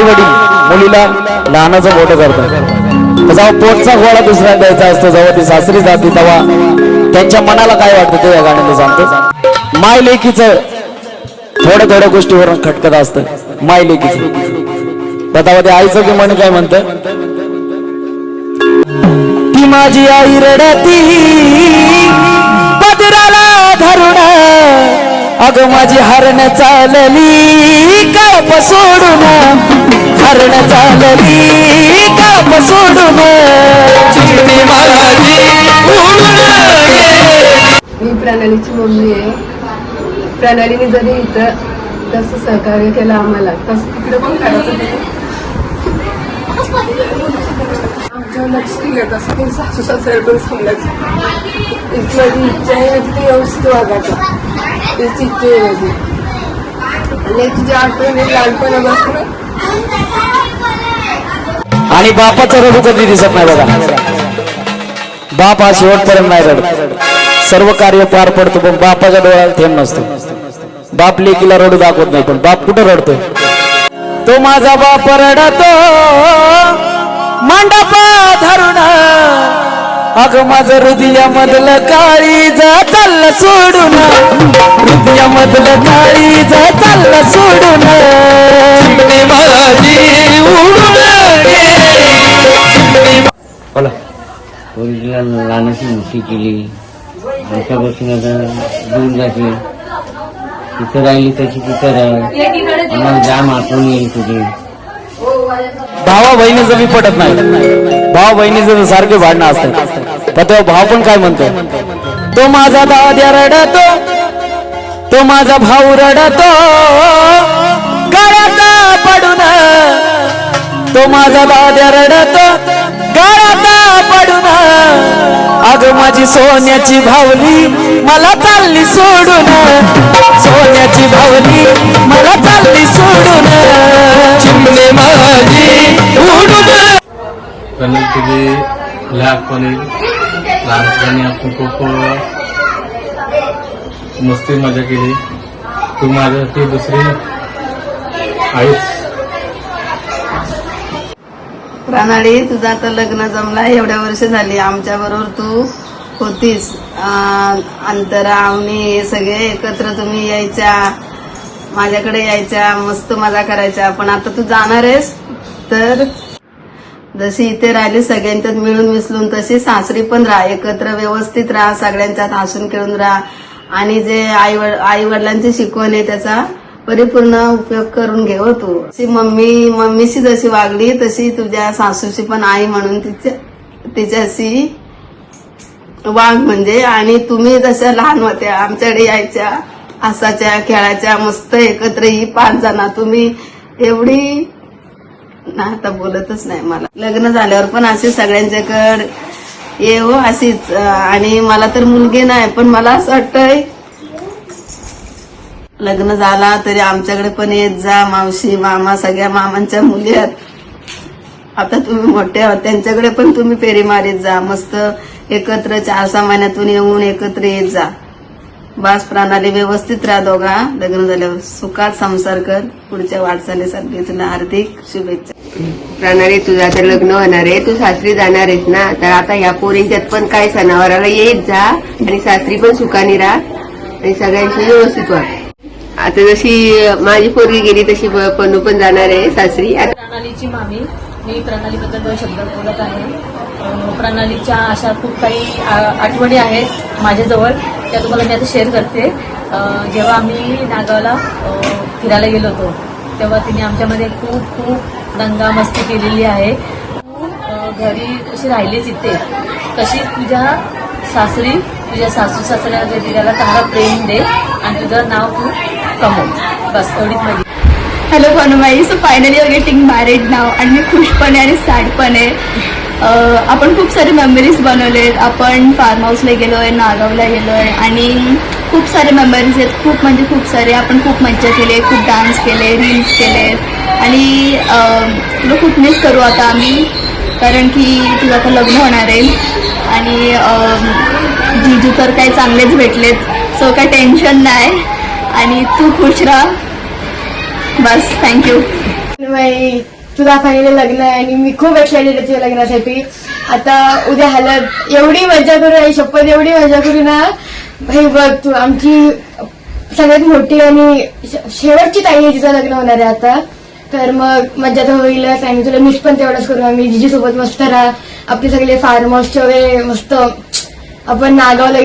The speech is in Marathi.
आई वडील मुलीला लहानाचं मोठं करतात. तर जेव्हा पोटचा गोळा दुसऱ्या द्यायचा असतो जेव्हा ती सासरी जाते तेव्हा त्यांच्या मनाला काय वाटतं ते या गाण्याने सांगतो. माय लेकीचं थोड्या थोड्या गोष्टीवरून खटकत असतं. माय लेकीचं तर तेव्हा ते आईचं की मन काय म्हणतं? ती माझी आई रडती पदराला धरुण अग माझी हरण चालली काप सोडून हरण चालली काप सोडून. मी प्रणालीची मम्मी आहे. प्रणालीने जरी इथं तसं सहकार्य केलं आम्हाला तसं तिकडे पण करायचं तिथे लक्ष दिलं तसं ते सासू सासरे पण समजायचं तिची माझी इच्छा आहे म्हणजे ते व्यवस्थित वागायचं त्याची इच्छा आहे माझी आणि तुझी आठवण लहानपणापासून आणि बापाचं रडू कधी दिसत नाही बघा. बाप हा शेवटपर्यंत नाही रडत. सर्व कार्य पार पडतो पण बापाच्या डोळ्याला थेंब नसतो. बाप लेकीला रडू दाखवत नाही पण बाप कुठं रडतो तो माझा बाप रडतो. मंडपा धरून. अग माझं हृदयामधलं काळी चाललं सोडून. हृदयामधलं काळी चाललं सोडून. चिमणी पोरीला लहानाची मोठी केली. आमच्यापासून आता दूर जाते तिथं राहिली तशी तिथं राहील आम्हाला जाम आठवण येईल तुझी भावा बहिणीचं मी पटत नाही. भावा बहिणीचं सारखे भांडणं असतात पण तेव्हा भाव पण काय म्हणतो? तो माझा दाद्या रडतो. तो माझा भाऊ रडतो. गळ्यात पडून तो माझा दाद्या रडतो. गळ्यात पडून. अग माझी सोन्याची भावली मला चालली सोडून. सोन्याची भावली मला चालली सोडून. चिमणे माझी उडून. कणिक तुझी लहानपणी लहानपणी आपण खूप मस्ती मजा केली. तू माझ्यासाठी दुसरी आईच. प्रणाली तुझं आता लग्न जमला एवढ्या वर्ष झाली. आमच्या बरोबर तू होतीस. अंतरा आवनी हे सगळे एकत्र तुम्ही यायच्या माझ्याकडे यायच्या मस्त मजा करायच्या. पण आता तू जाणार आहेस तर जशी इथे राहिली सगळ्यांच्यात मिळून मिसळून तशी सासरी पण राहा. एकत्र व्यवस्थित राहा सगळ्यांच्यात हसून खेळून राहा. आणि जे आई आई वडिलांची शिकवण आहे त्याचा परिपूर्ण उपयोग करून घे हो तू. अशी मम्मी मम्मीशी जशी वागली तशी तुझ्या सासूची पण आई म्हणून तिच्या तिच्याशी वाघ म्हणजे. आणि तुम्ही जशा लहान होत्या आमच्याकडे यायच्या आसाच्या खेळाच्या मस्त एकत्र ही पाच जणा. तुम्ही एवढी ना आता बोलतच नाही मला. लग्न झाल्यावर पण असे सगळ्यांच्याकडे ये हो अशीच. आणि मला तर मुलगी नाही पण मला असं वाटतंय लग्न झाला तरी आमच्याकडे पण येत जा मावशी मामा सगळ्या मामांच्या मुली आहेत. आता तुम्ही मोठे आहात त्यांच्याकडे पण तुम्ही फेरी मारीत जा. मस्त एकत्र चार सहा महिन्यातून येऊन एकत्र येत जा. बास प्रणाली व्यवस्थित राहा दोघा. लग्न झाल्यावर सुखात संसार कर. पुढच्या वाटचालीसाठी तुला हार्दिक शुभेच्छा. प्रणाली तुझं आता लग्न होणार आहे. तू सासरी जाणार आहेस ना? तर आता ह्या पोरींच्यात पण काय सणावाराला येत जा आणि सासरी पण सुखानी राहा आणि सगळ्यांशी व्यवस्थित वाट आता जशी माझी पोरगी गेली तशी पणू पण जाणार आहे सासरी. प्रणालीची मामी. मी प्रणालीबद्दल दोन शब्द बोलत आहे. प्रणालीच्या अशा खूप काही आठवणी आहेत माझ्याजवळ. त्या तुम्हाला मी आता शेअर करते. जेव्हा आम्ही नागावला फिरायला गेलो होतो तेव्हा तिने आमच्यामध्ये खूप खूप दंगा मस्ती केलेली आहे. घरी अशी राहिलीच इथे. तशीच तुझ्या सासरी तुझ्या सासू सासऱ्या तिला चांगला प्रेम दे आणि तुझं नाव तू कमव बस एवढीच माझी. Hello Bhanubai. So finally are getting married नाव आणि मी खुश पण आहे आणि सॅड पण आहे आपण खूप सारे मेमरीज बनवलेत. आपण फार्म हाऊसला गेलो आहे नागावला गेलो आहे आणि खूप सारे मेमरीज आहेत. खूप म्हणजे खूप सारे. आपण खूप मज्जा केली. आहे खूप डान्स केले रील्स केले. आणि तुला खूप मिस करू आता आम्ही कारण की तुझं आता लग्न होणार आहे. आणि जीजू तर काही चांगलेच भेटलेत. सो काही टेन्शन नाही. आणि तू खुश राहा. बस थँक्यू तन्मय तुझा फायनली लग्न आहे आणि मी खूप एक्साइटेड आहे तुझ्या लग्नासाठी. आता उद्या हलत एवढी मजा करू आई शपथ एवढी मजा करू ना. भाई बघ तू आमची सगळ्यात मोठी आणि शेवटची ताई आहे तिचं लग्न होणार आहे आता. तर मग मजा तर होईलच आणि तुला मिस पण तेवढंच करू आम्ही. जिजी सोबत मस्त राहा. आपले सगळे फार्म हाऊसचे वगैरे मस्त आपण नागावला